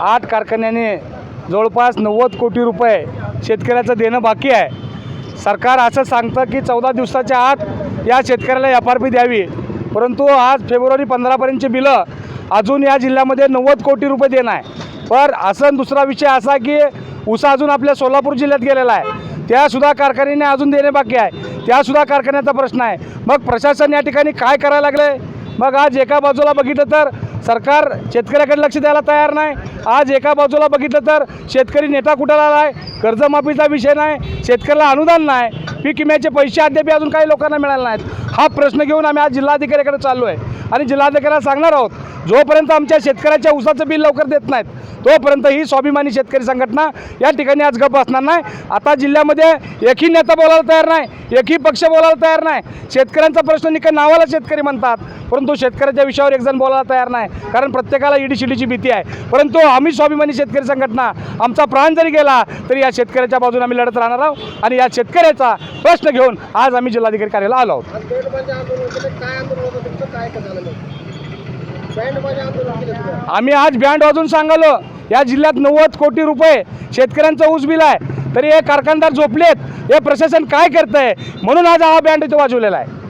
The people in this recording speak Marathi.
आठ कारखान्याने जवळपास नव्वद कोटी रुपये शेतकऱ्याचं देणं बाकी आहे. सरकार असं सांगतं की चौदा दिवसाच्या आत या शेतकऱ्याला एफ आर पी द्यावी. परंतु आज फेब्रुवारी पंधरापर्यंतची बिलं अजून या जिल्ह्यामध्ये नव्वद कोटी रुपये देणं आहे. पर असं दुसरा विषय असा की उसा अजून आपल्या सोलापूर जिल्ह्यात गेलेला आहे. त्यासुद्धा कारखान्याने अजून देणे बाकी आहे. त्यासुद्धा कारखान्याचा प्रश्न आहे. मग प्रशासन या ठिकाणी काय करायला लागलं मग आज एका बाजूला बघितलं तर सरकार शेतकऱ्याकडे लक्ष द्यायला तयार नाही. आज एका बाजूला बघितलं तर शेतकरी नेता कुठं आहे? कर्जमाफीचा विषय नाही. शेतकऱ्याला अनुदान नाही. पीक विम्याचे पैसे अद्याप अजून काही लोकांना मिळाले नाहीत. हा प्रश्न घेऊन आम्ही आज जिल्हाधिकाऱ्याकडे चाललो आहे आणि जिल्हाधिकाऱ्याला सांगणार आहोत जोपर्यंत आमच्या शेतकऱ्याच्या ऊसाचं बिल लवकर देत नाहीत तोपर्यंत ही स्वाभिमानी शेतकरी संघटना या ठिकाणी आज गप्प असणार नाही. आता जिल्ह्यामध्ये एकही नेता बोलायला तयार नाही एकही पक्ष बोलायला तयार नाही. शेतकऱ्यांचा प्रश्न निका नावाला शेतकरी म्हणतात परंतु शेतकऱ्याच्या विषयावर एकजण बोलायला तयार नाही कारण प्रत्येकाला इडीशिडीची भीती आहे. परंतु आम्ही स्वाभिमानी शेतकरी संघटना आमचा प्राण जरी गेला तरी या शेतकऱ्याच्या बाजूने आम्ही लढत राहणार आहोत. आणि या शेतकऱ्याचा प्रश्न घेऊन आज आम्ही जिल्हाधिकारी कार्यालयाला आलो आहोत. आम्ही आज बँड वाजून सांगलो या जिल्ह्यात नव्वद कोटी रुपये शेतकऱ्यांचं ऊस बिल आहे. तरी हे कारखानदार झोपलेत हे प्रशासन काय करतंय? म्हणून आज हा बँड इथं वाजवलेला आहे.